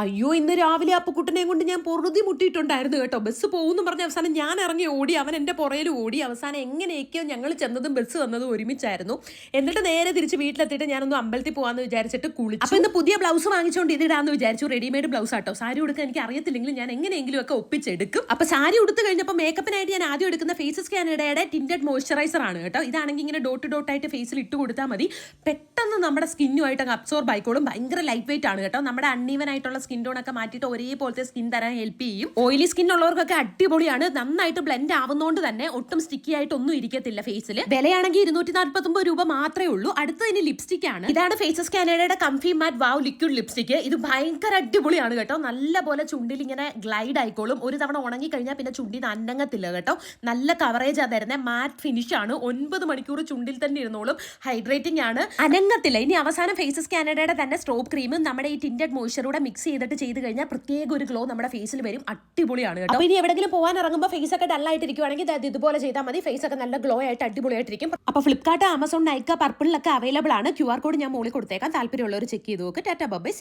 അയ്യോ ഇന്ന് രാവിലെ അപ്പുക്കുട്ടനെയും കൊണ്ട് ഞാൻ പൊറുതി മുട്ടിയിട്ടുണ്ടായിരുന്നു കേട്ടോ. ബസ് പോകുന്ന പറഞ്ഞ അവസാനം ഞാൻ ഇറങ്ങി ഓടി അവൻ എന്റെ പുറയിൽ ഓടി അവസാനം എങ്ങനെയൊക്കെയോ ഞങ്ങൾ ചെന്നതും ബസ് വന്നതും ഒരുമിച്ചായിരുന്നു. എന്നിട്ട് നേരെ തിരിച്ച് വീട്ടിലെത്തിയിട്ട് ഞാനൊന്ന് അമ്പലത്തിൽ പോകാന്ന് വിചാരിച്ചിട്ട് കുളിച്ചു. അപ്പോൾ ഇന്ന് പുതിയ ബ്ലൗസ് വാങ്ങിച്ചുകൊണ്ട് ഇതിടാന്ന് വിചാരിച്ചു റെഡിമെയ്ഡ് ബ്ലൗസ് ആട്ടോ. സാരി ഉടുക്കാൻ എനിക്ക് അറിയത്തില്ലെങ്കിലും ഞാൻ എങ്ങനെയെങ്കിലും ഒക്കെ ഒപ്പിച്ചെടുക്കും. അപ്പോൾ സാരി ഉടുത്ത് കഴിഞ്ഞപ്പോൾ മേക്കപ്പിനായിട്ട് ഞാൻ ആദ്യം എടുക്കുന്ന ഫേസ് സ്കാനിടയുടെ ടിന്റഡ് മോയ്സ്ചറൈസർ ആണ് കേട്ടോ. ഇതാണെങ്കിൽ ഇങ്ങനെ ഡോട്ട് ഡോട്ടായിട്ട് ഫേസിൽ ഇട്ട് കൊടുത്താൽ മതി. പെട്ടെന്ന് നമ്മുടെ സ്കിന്നുമായിട്ട് അബ്സോർബ് ആയിക്കോളും. ഭയങ്കര ലൈറ്റ് വെയിറ്റ് ആണ് കേട്ടോ. നമ്മുടെ അൺഈവൻ ആയിട്ടുള്ള സ്കിൻ ടോൺ ഒക്കെ മാറ്റിയിട്ട് ഒരേപോലത്തെ സ്കിൻ തരാൻ ഹെൽപ്പ് ചെയ്യും. ഓയിലി സ്കിൻ ഉള്ളവർക്കൊക്കെ അടിപൊളിയാണ്. നന്നായിട്ട് ബ്ലെൻഡ് ആവുന്നതുകൊണ്ട് തന്നെ ഒട്ടും സ്റ്റിക്കി ആയിട്ട് ഒന്നും ഇരിക്കത്തില്ല ഫേസിൽ വിലയാണെങ്കിൽ ഇരുന്നൂറ്റി നാല്പത്തൊമ്പത് രൂപ മാത്രമേ ഉള്ളൂ. അടുത്ത ഇനി ലിപ്സ്റ്റിക് ആണ്. ഇതാണ് ഫേസസ് കാനഡയുടെ comfy matte wow liquid lipstick ഇത് ഭയങ്കര അടിപൊളിയാണ് കേട്ടോ. നല്ല പോലെ ചുണ്ടിൽ ഇങ്ങനെ ഗ്ലൈഡ് ആയിക്കോളും. ഒരു തവണ ഉണങ്ങി കഴിഞ്ഞാൽ പിന്നെ ചുണ്ടി അന്നങ്ങത്തില്ല കേട്ടോ. നല്ല കവറേജ് ആ തരുന്നത് മാറ്റ് ഫിനിഷ് ആണ്. ഒൻപത് മണിക്കൂർ ചുണ്ടിൽ തന്നെ ഇരുന്നോളും. ഹൈഡ്രേറ്റിംഗ് ആണ്. അനങ്ങത്തില്ല. ഇനി അവസാനം ഫേസസ് കാനഡയുടെ തന്നെ സ്ട്രോപ്പ് ക്രീമും നമ്മുടെ ഈ ടിന്റഡ് മോയ്സ്ചറൂടെ മിക്സ് ചെയ്തിട്ട് ചെയ്ത് കഴിഞ്ഞാൽ പ്രത്യേക ഒരു ഗ്ലോ നമ്മുടെ ഫേസിൽ വരും. അടിപൊളിയാണ് കേട്ടോ. ഇനി എവിടെങ്കിലും പോകാൻ ഇറങ്ങുമ്പോൾ ഫേസ് ഒക്കെ ദാ ഇതുപോലെ ചെയ്താൽ മതി. ഫേസ് ഒക്കെ നല്ല ഗ്ലോ ആയിട്ട് അടിപൊളിയായിട്ടിരിക്കും. അപ്പൊ ഫ്ലിപ്കാർട്ട് ആമസോൺ നൈക്ക പർപ്പിളിലൊക്കെ അവൈലബിൾ ആണ്. ക്യു ആർ കോഡ് ഞാൻ മുകളിൽ കൊടുത്തേക്കാം. താല്പര്യമുള്ളവർ ചെക്ക് ചെയ്ത് നോക്ക്. Tata by C